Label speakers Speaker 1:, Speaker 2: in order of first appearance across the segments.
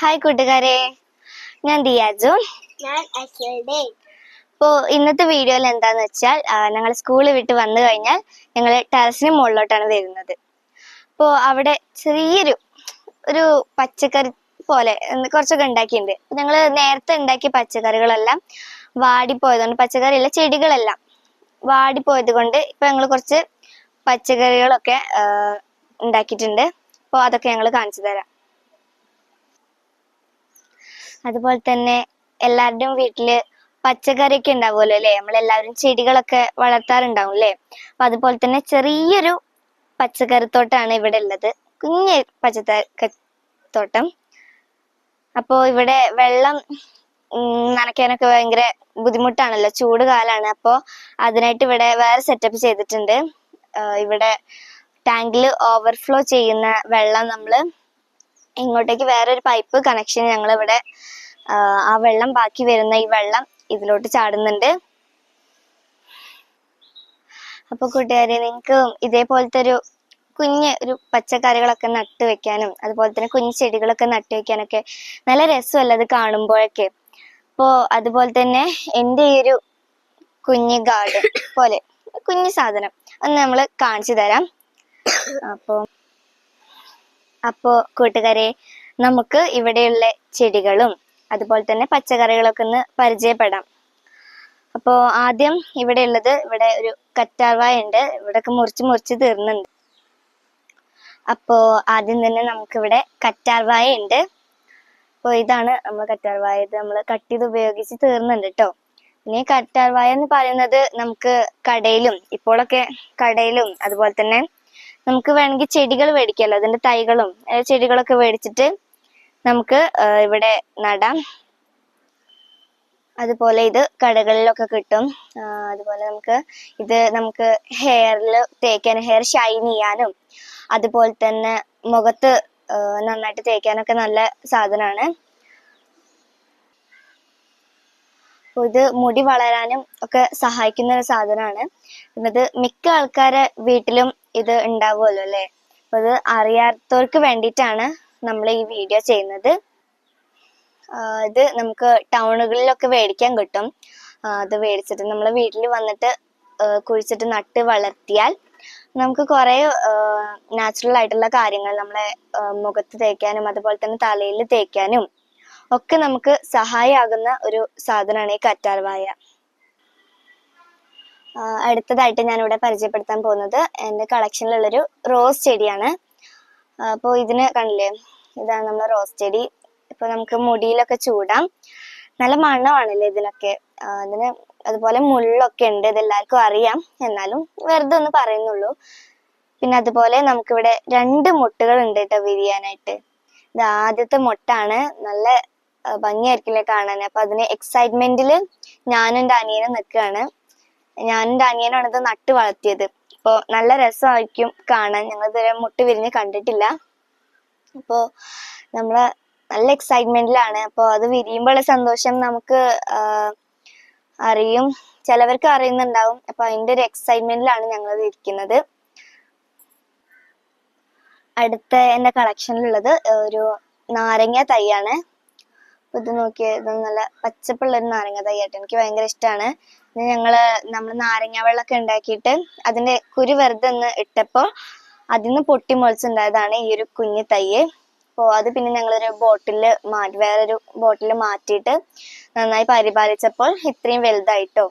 Speaker 1: Hi കൂട്ടുകാരെ. ഞാൻ ദിയാജു
Speaker 2: ഞാൻ
Speaker 1: അപ്പോൾ ഇന്നത്തെ വീഡിയോയിൽ എന്താന്ന് വെച്ചാൽ ഞങ്ങൾ സ്കൂൾ വിട്ട് വന്നു കഴിഞ്ഞാൽ ഞങ്ങൾ ടെറസിന് മുകളിലോട്ടാണ് വരുന്നത്. അപ്പോൾ അവിടെ ചെറിയൊരു ഒരു പച്ചക്കറി പോലെ കുറച്ചൊക്കെ ഉണ്ടാക്കിയിട്ടുണ്ട്. ഞങ്ങൾ നേരത്തെ ഉണ്ടാക്കിയ പച്ചക്കറികളെല്ലാം വാടിപ്പോയതുകൊണ്ട് പച്ചക്കറിയല്ല ചെടികളെല്ലാം വാടിപ്പോയത് കൊണ്ട് ഇപ്പൊ ഞങ്ങൾ കുറച്ച് പച്ചക്കറികളൊക്കെ ഉണ്ടാക്കിയിട്ടുണ്ട്. അപ്പോൾ അതൊക്കെ ഞങ്ങൾ കാണിച്ചു തരാം. അതുപോലെ തന്നെ എല്ലാവരുടെയും വീട്ടിൽ പച്ചക്കറിയൊക്കെ ഉണ്ടാവുമല്ലോ അല്ലേ? നമ്മളെല്ലാവരും ചെടികളൊക്കെ വളർത്താറുണ്ടാവും അല്ലേ? അപ്പൊ അതുപോലെ തന്നെ ചെറിയൊരു പച്ചക്കറിത്തോട്ടാണ് ഇവിടെ ഉള്ളത്. കുഞ്ഞ് പച്ചക്കറിത്തോട്ടം. അപ്പോ ഇവിടെ വെള്ളം നനയ്ക്കാനൊക്കെ ഭയങ്കര ബുദ്ധിമുട്ടാണല്ലോ. ചൂട് കാലാണ്. അപ്പോൾ അതിനായിട്ട് ഇവിടെ വേറെ സെറ്റപ്പ് ചെയ്തിട്ടുണ്ട്. ഇവിടെ ടാങ്കിൽ ഓവർഫ്ലോ ചെയ്യുന്ന വെള്ളം നമ്മൾ ഇങ്ങോട്ടേക്ക് വേറൊരു പൈപ്പ് കണക്ഷൻ ഞങ്ങൾ ഇവിടെ ആ വെള്ളം ബാക്കി വരുന്ന ഈ വെള്ളം ഇതിലോട്ട് ചാടുന്നുണ്ട്. അപ്പൊ കൂട്ടുകാരെ നിങ്ങൾക്ക് ഇതേപോലത്തെ ഒരു കുഞ്ഞ് ഒരു പച്ചക്കറികളൊക്കെ നട്ടു വെക്കാനും അതുപോലെ തന്നെ കുഞ്ഞു ചെടികളൊക്കെ നട്ടു വെക്കാനൊക്കെ നല്ല രസമല്ല അത് കാണുമ്പോഴൊക്കെ. അപ്പോ അതുപോലെ തന്നെ എന്റെ ഈ ഒരു കുഞ്ഞു ഗാർഡൻ പോലെ കുഞ്ഞു സാധനം അന്ന് നമ്മൾ കാണിച്ചു തരാം. അപ്പോ അപ്പോ കൂട്ടുകാരെ നമുക്ക് ഇവിടെയുള്ള ചെടികളും അതുപോലെ തന്നെ പച്ചക്കറികളൊക്കെ ഒന്ന് പരിചയപ്പെടാം. അപ്പോ ആദ്യം ഇവിടെ ഉള്ളത് ഇവിടെ ഒരു കറ്റാർവായ ഉണ്ട്. ഇവിടെയൊക്കെ മുറിച്ച് മുറിച്ച് തീർന്നുണ്ട് അപ്പോ ആദ്യം തന്നെ നമുക്കിവിടെ കറ്റാർവായ ഉണ്ട്. അപ്പോൾ ഇതാണ് നമ്മൾ കറ്റാർവായ നമ്മൾ കട്ട് ചെയ്ത് ഉപയോഗിച്ച് തീർന്നുണ്ട് കേട്ടോ. പിന്നെ കറ്റാർവായ എന്ന് പറയുന്നത് നമുക്ക് കടയിലും ഇപ്പോഴൊക്കെ കടയിലും അതുപോലെ തന്നെ നമുക്ക് വേണമെങ്കിൽ ചെടികൾ മേടിക്കാമല്ലോ അതിന്റെ തൈകളും ചെടികളൊക്കെ മേടിച്ചിട്ട് നമുക്ക് ഇവിടെ നടാം. അതുപോലെ ഇത് കടകളിലൊക്കെ കിട്ടും. അതുപോലെ നമുക്ക് ഇത് നമുക്ക് ഹെയറിൽ തേക്കാൻ ഹെയർ ഷൈൻ ചെയ്യാനും അതുപോലെ തന്നെ മുഖത്ത് നന്നായിട്ട് തേക്കാനൊക്കെ നല്ല സാധനമാണ്. ഇത് മുടി വളരാനും ഒക്കെ സഹായിക്കുന്ന ഒരു സാധനമാണ്. പിന്നെ ഇത് മിക്ക ആൾക്കാരെ വീട്ടിലും ഇത് ഉണ്ടാവുമല്ലോ അല്ലേ? അത് അറിയാത്തവർക്ക് വേണ്ടിയിട്ടാണ് നമ്മൾ ഈ വീഡിയോ ചെയ്യുന്നത്. ഇത് നമുക്ക് ടൗണുകളിലൊക്കെ മേടിക്കാൻ കിട്ടും. അത് മേടിച്ചിട്ട് നമ്മൾ വീട്ടിൽ വന്നിട്ട് കുഴിച്ചിട്ട് നട്ട് വളർത്തിയാൽ നമുക്ക് കുറേ നാച്ചുറൽ ആയിട്ടുള്ള കാര്യങ്ങൾ നമ്മളെ മുഖത്ത് തേക്കാനും അതുപോലെ തന്നെ തലയിൽ തേക്കാനും ഒക്കെ നമുക്ക് സഹായമാകുന്ന ഒരു സാധനമാണ് ഈ കറ്റാർവായ. അടുത്തതായിട്ട് ഞാൻ ഇവിടെ പരിചയപ്പെടുത്താൻ പോകുന്നത് എന്റെ കളക്ഷനിലുള്ളൊരു റോസ് ചെടിയാണ്. അപ്പോൾ ഇതിന് കണ്ടില്ലേ ഇതാണ് നമ്മൾ റോസ് ചെടി. ഇപ്പൊ നമുക്ക് മുടിയിലൊക്കെ ചൂടാം. നല്ല മണമാണല്ലേ ഇതിനൊക്കെ. അതിന് അതുപോലെ മുള്ളൊക്കെ ഉണ്ട് ഇതെല്ലാവർക്കും അറിയാം. എന്നാലും വെറുതെ ഒന്ന് പറയുന്നുള്ളൂ. പിന്നെ അതുപോലെ നമുക്കിവിടെ രണ്ട് മുട്ടുകൾ ഉണ്ട് കേട്ടോ വിരിയാനായിട്ട്. ഇത് ആദ്യത്തെ മുട്ടാണ്. നല്ല ഭംഗിയായിരിക്കില്ലേ കാണാൻ അപ്പൊ അതിന് എക്സൈറ്റ്മെന്റിൽ ഞാനും എന്റെ അനിയനും നിൽക്കുകയാണ്. ഞാനും എന്റെ അനിയനാണ് ഇത് നട്ട് വളർത്തിയത്. അപ്പോൾ നല്ല രസമായിരിക്കും കാണാൻ. ഞങ്ങൾ ഇതുവരെ മുട്ട് വിരിഞ്ഞ് കണ്ടിട്ടില്ല. അപ്പോൾ നമ്മൾ നല്ല എക്സൈറ്റ്മെന്റിലാണ് അപ്പോൾ അത് വിരിയുമ്പോഴുള്ള സന്തോഷം നമുക്ക് അറിയും. ചിലവർക്ക് അറിയുന്നുണ്ടാവും. അപ്പോൾ അതിന്റെ ഒരു എക്സൈറ്റ്മെന്റിലാണ് ഞങ്ങൾ ഇരിക്കുന്നത്. അടുത്ത എന്റെ കളക്ഷനിലുള്ളത് ഒരു നാരങ്ങ തൈയാണ്. ഇത് നോക്കിയേ ഇത് നല്ല പച്ചപ്പുള്ള ഒരു നാരങ്ങ ആയിട്ട് എനിക്ക് ഭയങ്കര ഇഷ്ടമാണ് ഞങ്ങൾ നമ്മൾ നാരങ്ങ വെള്ളമൊക്കെ ഉണ്ടാക്കിയിട്ട് അതിന്റെ കുരു വെറുതെ ഒന്ന് ഇട്ടപ്പോ അതിന്ന് പൊട്ടി മുളച്ചുണ്ടായതാണ് ഈ ഒരു കുഞ്ഞു തയ്യ് അപ്പോൾ അത് പിന്നെ ഞങ്ങളൊരു ബോട്ടിൽ മാറ്റി വേറൊരു ബോട്ടിൽ മാറ്റിയിട്ട് നന്നായി പരിപാലിച്ചപ്പോൾ ഇത്രയും വലുതായിട്ടോ.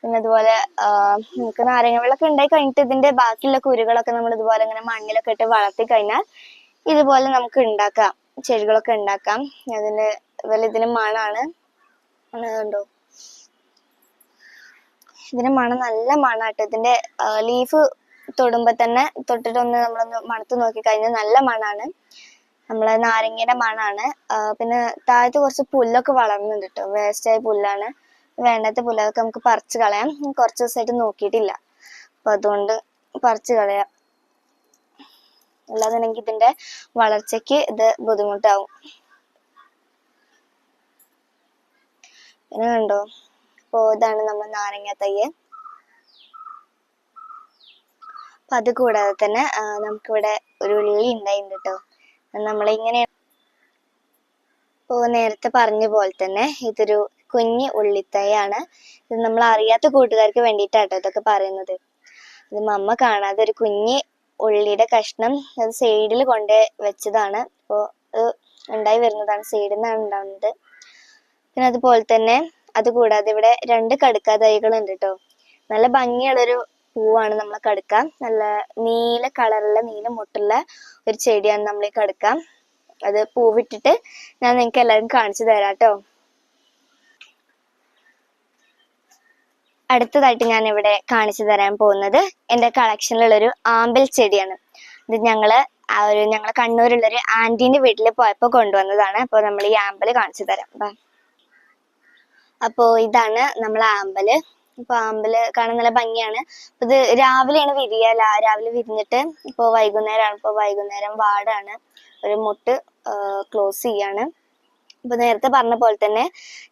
Speaker 1: പിന്നെ അതുപോലെ നമുക്ക് നാരങ്ങ വെള്ളമൊക്കെ ഉണ്ടായി കഴിഞ്ഞിട്ട് ഇതിന്റെ ബാക്കിയുള്ള കുരുകളൊക്കെ നമ്മൾ ഇതുപോലെ ഇങ്ങനെ മണ്ണിലൊക്കെ ഇട്ട് വളർത്തി കഴിഞ്ഞാൽ ഇതുപോലെ നമുക്ക് ഉണ്ടാക്കാം ചെടികളൊക്കെ ഉണ്ടാക്കാം. അതിന് അതുപോലെ ഇതിന് മണാണ് കണ്ടോ? ഇതിന് മണം നല്ല മണാട്ടോ. ഇതിന്റെ ലീഫ് തൊടുമ്പോ തന്നെ തൊട്ടിട്ടൊന്ന് നമ്മളൊന്ന് മണത്ത് നോക്കി കഴിഞ്ഞാൽ നല്ല മണാണ്. നമ്മളെ നാരങ്ങയുടെ മണാണ്. പിന്നെ താഴത്ത് കുറച്ച് പുല്ലൊക്കെ വളർന്നുണ്ട് കേട്ടോ വേസ്റ്റ് ആയ പുല്ലാണ്. വേണ്ടാത്ത പുല്ലൊക്കെ നമുക്ക് പറിച്ച് കളയാം. കുറച്ച് ദിവസമായിട്ട് നോക്കിയിട്ടില്ല. അപ്പൊ അതുകൊണ്ട് പറിച്ച് കളയാം. എനിക്ക് ഇതിന്റെ വളർച്ചയ്ക്ക് ഇത് ബുദ്ധിമുട്ടാവും. പിന്നെ കണ്ടോ? അപ്പോ ഇതാണ് നമ്മൾ നാരങ്ങ തയ്യ്. അപ്പൊ അത് കൂടാതെ തന്നെ നമുക്ക് നമുക്കിവിടെ ഒരു ഉള്ളി ഉണ്ടായിട്ടുണ്ട് കേട്ടോ. നമ്മളിങ്ങനെ ഇപ്പോൾ നേരത്തെ പറഞ്ഞ പോലെ തന്നെ ഇതൊരു കുഞ്ഞ് ഉള്ളിത്തൈയാണ്. ഇത് നമ്മൾ അറിയാത്ത കൂട്ടുകാർക്ക് വേണ്ടിയിട്ടാട്ടോ ഇതൊക്കെ പറയുന്നത്. ഇത് മമ്മ കാണാതെ ഒരു കുഞ്ഞ് ഉള്ളിയുടെ കഷ്ണം അത് സൈഡിൽ കൊണ്ട് വെച്ചതാണ്. അപ്പോൾ ഉണ്ടായി വരുന്നതാണ് സൈഡിൽ നിന്നാണ് ഉണ്ടാവുന്നത്. പിന്നെ അതുപോലെ തന്നെ അതുകൂടാതെ ഇവിടെ രണ്ട് കടുക്ക തൈകളുണ്ട് കേട്ടോ നല്ല ഭംഗിയുള്ളൊരു പൂവാണ് നമ്മളെ കടുക്ക. നല്ല നീല കളറുള്ള നീല മുട്ടുള്ള ഒരു ചെടിയാണ് നമ്മൾ ഈ കടുക്ക. അത് പൂവിട്ടിട്ട് ഞാൻ നിങ്ങൾക്ക് എല്ലാവരും കാണിച്ചു തരാം കേട്ടോ അടുത്തതായിട്ട് ഞാൻ ഇവിടെ കാണിച്ചു തരാൻ പോകുന്നത് എന്റെ കളക്ഷനിലുള്ള ഒരു ആമ്പൽ ചെടിയാണ്. ഇത് ഞങ്ങൾ ആ ഒരു ഞങ്ങളെ കണ്ണൂരുള്ള ഒരു ആന്റീന്റെ വീട്ടിൽ പോയപ്പോൾ കൊണ്ടുവന്നതാണ്. അപ്പോൾ നമ്മൾ ഈ ആമ്പൽ കാണിച്ചു തരാം. അപ്പോ ഇതാണ് നമ്മളെ ആമ്പൽ ഇപ്പൊ ആമ്പൽ കാണാൻ നല്ല ഭംഗിയാണ്. ഇത് രാവിലെയാണ് വിരിയ ലാ- രാവിലെ വിരിഞ്ഞിട്ട് ഇപ്പൊ വൈകുന്നേരമാണ് ഇപ്പൊ വൈകുന്നേരം വാടാണ്. ഒരു മുട്ട് ക്ലോസ് ചെയ്യാണ്. ഇപ്പൊ നേരത്തെ പറഞ്ഞ പോലെ തന്നെ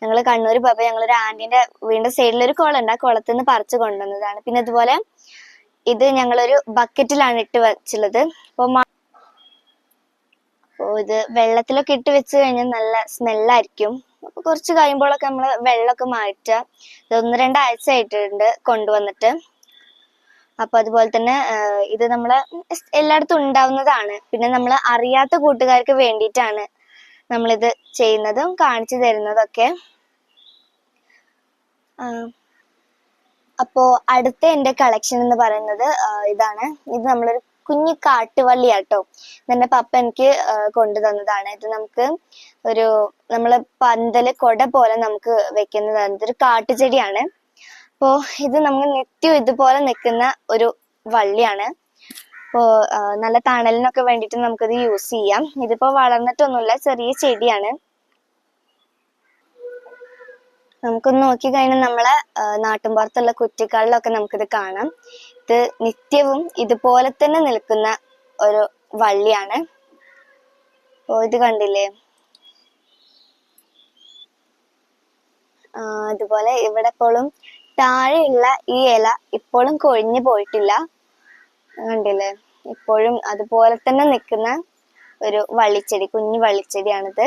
Speaker 1: ഞങ്ങൾ കണ്ണൂർ പോയപ്പോ ഞങ്ങൾ ഒരു ആന്റിന്റെ വീടിന്റെ സൈഡിൽ ഒരു കുളമുണ്ട് ആ കുളത്തിൽ നിന്ന് പറിച്ചു കൊണ്ടുവന്നതാണ്. പിന്നെ അതുപോലെ ഇത് ഞങ്ങളൊരു ബക്കറ്റിലാണ് ഇട്ട് വെച്ചുള്ളത്. അപ്പൊ അപ്പോ ഇത് വെള്ളത്തിലൊക്കെ ഇട്ട് വെച്ച് കഴിഞ്ഞാൽ നല്ല സ്മെല്ലായിരിക്കും. അപ്പൊ കുറച്ച് കഴിയുമ്പോഴൊക്കെ നമ്മൾ വെള്ളമൊക്കെ മാറ്റുക. ഇത് ഒന്ന് രണ്ടാഴ്ച ആയിട്ടുണ്ട് കൊണ്ടുവന്നിട്ട്. അപ്പൊ അതുപോലെ തന്നെ ഇത് നമ്മൾ എല്ലായിടത്തും ഉണ്ടാവുന്നതാണ്. പിന്നെ നമ്മൾ അറിയാത്ത കൂട്ടുകാർക്ക് വേണ്ടിയിട്ടാണ് നമ്മളിത് ചെയ്യുന്നതും കാണിച്ചു തരുന്നതൊക്കെ. അപ്പോ അടുത്ത എന്റെ കളക്ഷൻ എന്ന് പറയുന്നത് ഇതാണ്. ഇത് നമ്മളൊരു കുഞ്ഞു കാട്ടുവള്ളിയാട്ടോ. എന്റെ പപ്പ എനിക്ക് കൊണ്ടു തന്നതാണ്. ഇത് നമുക്ക് ഒരു നമ്മൾ പന്തൽ കൊട പോലെ നമുക്ക് വെക്കുന്നതാണ്. ഇതൊരു കാട്ടുചെടിയാണ്. അപ്പോ ഇത് നമുക്ക് നിത്യം ഇതുപോലെ നിൽക്കുന്ന ഒരു വള്ളിയാണ്. അപ്പോ നല്ല തണലിനൊക്കെ വേണ്ടിയിട്ട് നമുക്കിത് യൂസ് ചെയ്യാം. ഇതിപ്പോ വളർന്നിട്ടൊന്നുമില്ല ചെറിയ ചെടിയാണ്. നമുക്കൊന്ന് നോക്കി കഴിഞ്ഞാൽ നമ്മളെ നാട്ടിൻ നാട്ടിൻപുറത്തുള്ള കുറ്റിക്കാളിലൊക്കെ നമുക്കിത് കാണാം. ഇത് നിത്യവും ഇതുപോലെ തന്നെ നിൽക്കുന്ന ഒരു വള്ളിയാണ്. ഓ ഇത് കണ്ടില്ലേ? അതുപോലെ ഇവിടെ ഇപ്പോഴും താഴെയുള്ള ഈ ഇല ഇപ്പോഴും കൊഴിഞ്ഞു പോയിട്ടില്ല. കണ്ടില്ലേ? ഇപ്പോഴും അതുപോലെ തന്നെ നിൽക്കുന്ന ഒരു വള്ളിച്ചെടി കുഞ്ഞു വള്ളിച്ചെടിയാണിത്.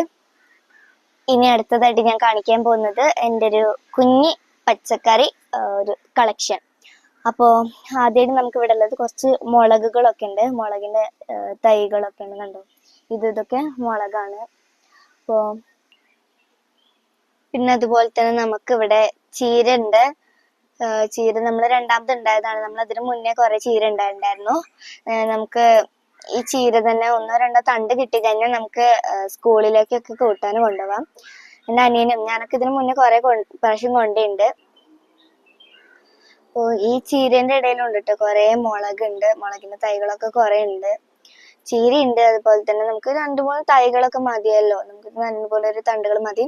Speaker 1: ഇനി അടുത്തതായിട്ട് ഞാൻ കാണിക്കാൻ പോകുന്നത് എന്റെ ഒരു കുഞ്ഞി പച്ചക്കറി ഒരു കളക്ഷൻ. അപ്പോൾ ആദ്യമായിട്ട് നമുക്ക് ഇവിടെ ഉള്ളത് കുറച്ച് മുളകുകളൊക്കെ ഉണ്ട് മുളകിന്റെ തൈകളൊക്കെ ഉണ്ട് കണ്ടോ? ഇത് ഇതൊക്കെ മുളകാണ്. അപ്പോൾ പിന്നെ അതുപോലെ തന്നെ നമുക്ക് ഇവിടെ ചീര ഉണ്ട് ചീര നമ്മൾ രണ്ടാമത് ഉണ്ടായതാണ്. നമ്മൾ അതിന് മുന്നേ കുറെ ചീര ഉണ്ടായിട്ടുണ്ടായിരുന്നു. നമുക്ക് ഈ ചീര തന്നെ ഒന്നോ രണ്ടോ തണ്ട് കിട്ടി കഴിഞ്ഞാൽ നമുക്ക് സ്കൂളിലേക്കൊക്കെ കൂട്ടാനും കൊണ്ടുപോകാം എന്റെ അനിയനും ഞാനൊക്കെ ഇതിന് മുന്നേ കുറെ പ്രാവശ്യം കൊണ്ടുണ്ട് അപ്പോൾ ഈ ചീരന്റെ ഇടയിലുണ്ട് കേട്ടോ കുറെ മുളകുണ്ട്. മുളകിന്റെ തൈകളൊക്കെ കുറെ ഉണ്ട് ചീരയുണ്ട്. അതുപോലെ തന്നെ നമുക്ക് രണ്ട് മൂന്ന് തൈകളൊക്കെ മതിയല്ലോ. നമുക്ക് നല്ലപോലെ ഒരു തണ്ടുകൾ മതി.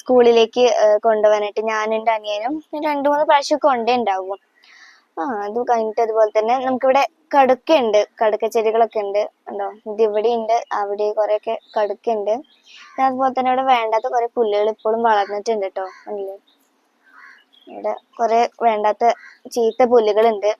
Speaker 1: സ്കൂളിലേക്ക് കൊണ്ടുപോകാനായിട്ട് ഞാനും എന്റെ അനിയനും രണ്ട് മൂന്ന് പ്രാവശ്യം കൊണ്ടേ ഉണ്ടാവും ആ അത് കഴിഞ്ഞിട്ട് അതുപോലെ തന്നെ നമുക്കിവിടെ കടുക്കുണ്ട് കടുക്ക ചെടികളൊക്കെ ഉണ്ട്. ഉണ്ടോ ഇത് ഇവിടെ ഉണ്ട് അവിടെ കുറെ ഒക്കെ കടുക്കുണ്ട് അതുപോലെ തന്നെ ഇവിടെ വേണ്ടാത്ത കുറെ പുല്ലുകൾ ഇപ്പോഴും വളർന്നിട്ടുണ്ട് കേട്ടോ കണ്ടില്ലേ ഇവിടെ കുറെ വേണ്ടാത്ത ചീത്ത പുല്ലുകളുണ്ട്.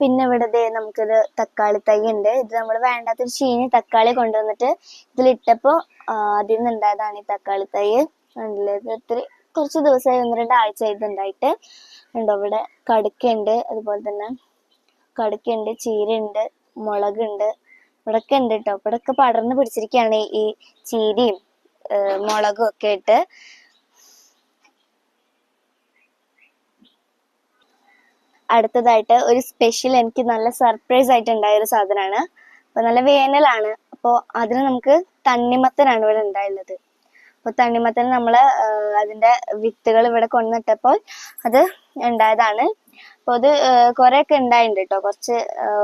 Speaker 1: പിന്നെ ഇവിടെ ദേ നമുക്കൊരു തക്കാളി തൈ ഉണ്ട്. ഇത് നമ്മൾ വേണ്ടാത്തൊരു ചീനി തക്കാളി കൊണ്ടുവന്നിട്ട് ഇതിലിട്ടപ്പോ ആദ്യം അതിൽ നിന്ന് ഉണ്ടായതാണ് ഈ തക്കാളി തൈ. കണ്ടില്ലേ? ഇത് ഒത്തിരി കുറച്ച് ദിവസമായി ഒന്ന് രണ്ടാഴ്ച ഇതുണ്ടായിട്ട് ഉണ്ടോ ഇവിടെ കടുക്കുണ്ട് അതുപോലെ തന്നെ കടുക്കയുണ്ട് ചീരയുണ്ട് മുളകുണ്ട്. ഇവിടൊക്കെ ഉണ്ട് കേട്ടോ ഇവിടൊക്കെ പടർന്ന് പിടിച്ചിരിക്കുകയാണ് ഈ ചീരയും മുളകും ഒക്കെ ഇട്ട്. അടുത്തതായിട്ട് ഒരു സ്പെഷ്യൽ എനിക്ക് നല്ല സർപ്രൈസ് ആയിട്ട് ഉണ്ടായ ഒരു സാധനമാണ്. അപ്പൊ നല്ല വേനലാണ്. അപ്പോൾ അതിന് നമുക്ക് തണ്ണിമത്തനാണ് ഇവിടെ ഉണ്ടായുള്ളത് അപ്പൊ തണ്ണിമത്തൻ നമ്മൾ അതിന്റെ വിത്തുകൾ ഇവിടെ കൊണ്ടുനട്ടപ്പോൾ അത് ഉണ്ടായതാണ്. അപ്പൊ അത് കുറെ ഒക്കെ ഉണ്ടായിട്ടുണ്ട് കേട്ടോ കുറച്ച്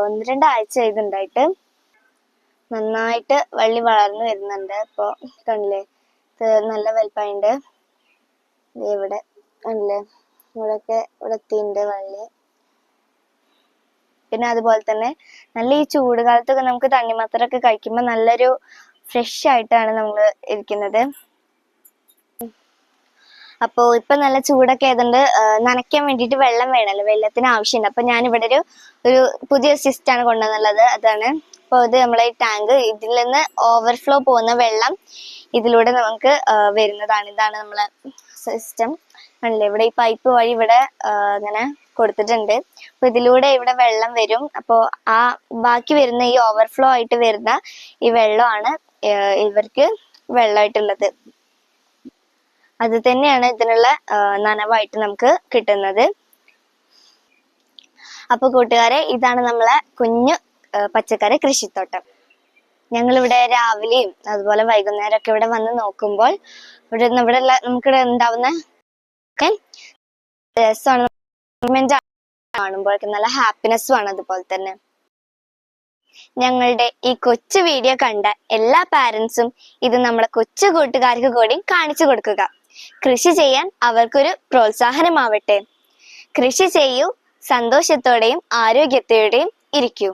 Speaker 1: ഒന്ന് രണ്ടാഴ്ച ഇത് ഉണ്ടായിട്ട് നന്നായിട്ട് വള്ളി വളർന്നു വരുന്നുണ്ട്. ഇപ്പോൾ കണ്ടില്ലേ? നല്ല വലുപ്പമുണ്ട് ഇവിടെ കണ്ടില്ലേ? ഇവിടെയൊക്കെ ഇവിടെ എത്തിയിട്ടുണ്ട് വള്ളി. പിന്നെ അതുപോലെ തന്നെ നല്ല ഈ ചൂട് കാലത്തൊക്കെ നമുക്ക് തണ്ണിമത്തറൊക്കെ കഴിക്കുമ്പോൾ നല്ലൊരു ഫ്രഷ് ആയിട്ടാണ് നമ്മൾ ഇരിക്കുന്നത്. അപ്പോൾ ഇപ്പൊ നല്ല ചൂടൊക്കെ ആയതുകൊണ്ട് നനയ്ക്കാൻ വേണ്ടിയിട്ട് വെള്ളം വേണമല്ലോ വെള്ളത്തിന് ആവശ്യമുണ്ട് അപ്പൊ ഞാൻ ഇവിടെ ഒരു ഒരു പുതിയ സിസ്റ്റാണ് കൊണ്ടുവന്നുള്ളത്. അതാണ്. അപ്പോൾ ഇത് നമ്മളെ ഈ ടാങ്ക് ഇതിൽ നിന്ന് ഓവർഫ്ലോ പോകുന്ന വെള്ളം ഇതിലൂടെ നമുക്ക് വരുന്നതാണ്. ഇതാണ് നമ്മളെ സിസ്റ്റം ആണല്ലേ ഇവിടെ ഈ പൈപ്പ് വഴി ഇവിടെ അങ്ങനെ കൊടുത്തിട്ടുണ്ട്. അപ്പൊ ഇതിലൂടെ ഇവിടെ വെള്ളം വരും. അപ്പോൾ ആ ബാക്കി വരുന്ന ഈ ഓവർഫ്ലോ ആയിട്ട് വരുന്ന ഈ വെള്ളമാണ് ഇവർക്ക് വെള്ളമായിട്ടുള്ളത്. അത് തന്നെയാണ് ഇതിനുള്ള നനവായിട്ട് നമുക്ക് കിട്ടുന്നത്. അപ്പൊ കൂട്ടുകാരെ ഇതാണ് നമ്മളെ കുഞ്ഞു പച്ചക്കറി കൃഷിത്തോട്ടം. ഞങ്ങളിവിടെ രാവിലെയും അതുപോലെ വൈകുന്നേരം ഒക്കെ ഇവിടെ വന്ന് നോക്കുമ്പോൾ ഇവിടെ ഇവിടെ നമുക്ക് ഇവിടെ ഉണ്ടാവുന്ന ഒക്കെ രസമാണ്. കാണുമ്പോഴൊക്കെ നല്ല ഹാപ്പിനെസ്സും ആണ് അതുപോലെ തന്നെ. ഞങ്ങളുടെ ഈ കൊച്ചു വീഡിയോ കണ്ട എല്ലാ പാരൻസും ഇത് നമ്മളെ കൊച്ചു കൂട്ടുകാർക്ക് കൂടി കാണിച്ചു കൊടുക്കുക. കൃഷി ചെയ്യാൻ അവർക്കൊരു പ്രോത്സാഹനമാവട്ടെ. കൃഷി ചെയ്യൂ സന്തോഷത്തോടെയും ആരോഗ്യത്തോടെയും ഇരിക്കൂ.